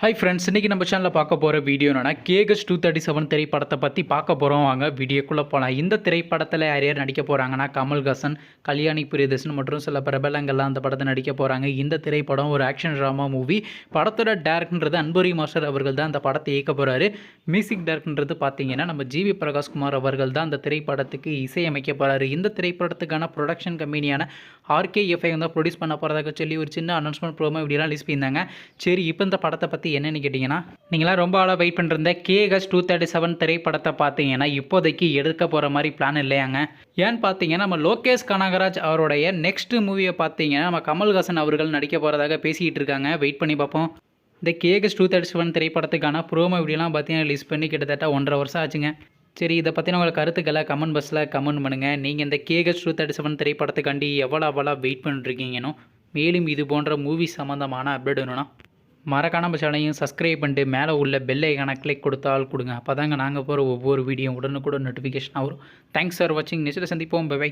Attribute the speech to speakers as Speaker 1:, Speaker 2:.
Speaker 1: Hi friends இன்றைக்கி நம்ம சேனலில் பார்க்க போகிற வீடியோ என்னன்னா கேகஸ் டூ தேர்ட்டி செவன் திரைப்படத்தை பற்றி பார்க்க போகிறோம் வாங்க வீடியோக்குள்ளே போகலாம் இந்த திரைப்படத்தில் யார் யார் நடிக்க போகிறாங்கன்னா கமல்ஹாசன் கல்யாணி பிரியதர்ஷன் மற்றும் சில பிரபலங்கள்லாம் அந்த படத்தை நடிக்க போகிறாங்க இந்த திரைப்படம் ஒரு ஆக்ஷன் ட்ராமா மூவி படத்தோட டேரக்டர்ன்றது அன்புரி மாஸ்டர் அவர்கள் தான் அந்த படத்தை இயக்க போகிறாரு மியூசிக் டேரக்டர்ன்றது பார்த்தீங்கன்னா நம்ம ஜிவி பிரகாஷ்குமார் அவர்கள் தான் அந்த திரைப்படத்துக்கு இசையமைக்க போகிறாரு இந்த திரைப்படத்துக்கான ப்ரொடக்ஷன் கம்பெனியான ஆர்கேஎஃப்ஐ வந்து ப்ரொடியூஸ் பண்ண போகிறதாக சொல்லி ஒரு சின்ன அனௌன்ஸ்மெண்ட் ப்ரோமோ இப்படிலாம் ரிலீஸ் பண்ணியிருந்தாங்க. சரி இப்போ இந்த படத்தை பற்றி என்னென்னு கேட்டிங்கன்னா நீங்களாம் ரொம்ப ஆளாக wait பண்ணிருந்த K S two thirty seven திரைப்படத்தை பார்த்தீங்கன்னா இப்போதைக்கு எடுக்க போகிற மாதிரி பிளான் இல்லையாங்க. ஏன்னு பார்த்தீங்கன்னா நம்ம லோகேஷ் கனகராஜ் அவருடைய நெக்ஸ்ட் மூவியை பார்த்தீங்கன்னா நம்ம கமல்ஹாசன் அவர்கள் நடிக்க போகிறதாக பேசிக்கிட்டு இருக்காங்க. வெயிட் பண்ணி பார்ப்போம். இந்த கேஎஸ் டூ தேர்ட்டி செவன் திரைப்படத்துக்கான ப்ரோமோ வீடியோலாம் பார்த்தீங்கன்னா ரிலீஸ் பண்ணி கிட்டத்தட்ட ஒன்றரை வருஷம் ஆச்சுங்க. சரி இதை பற்றின உங்கள் கருத்துக்களை கமெண்ட் பாக்ஸில் கமெண்ட் பண்ணுங்கள் நீங்கள் இந்த கேஎஸ் டூ தேர்ட்டி செவன் திரைப்படத்துக்காண்டி எவ்வளோ அவ்வளோ வெயிட் பண்ணிட்டுருக்கீங்கன்னு மேலும் இது போன்ற மூவி சம்மந்தமான அப்டேட் வேணும்னா மறக்காம நம்ம சேனலையும் சப்ஸ்கிரைப் பண்ணிட்டு மேலே உள்ள பெல் ஐக்கான கிளிக் கொடுத்தால் கொடுங்க. அப்போ தாங்க நாங்கள் போகிற ஒவ்வொரு வீடியோ உடனுக்குடன் நோட்டிஃபிகேஷன் வரும். தேங்க்ஸ் ஃபார் வாட்சிங் நெக்ஸ்ட்டில் சந்திப்போம். பை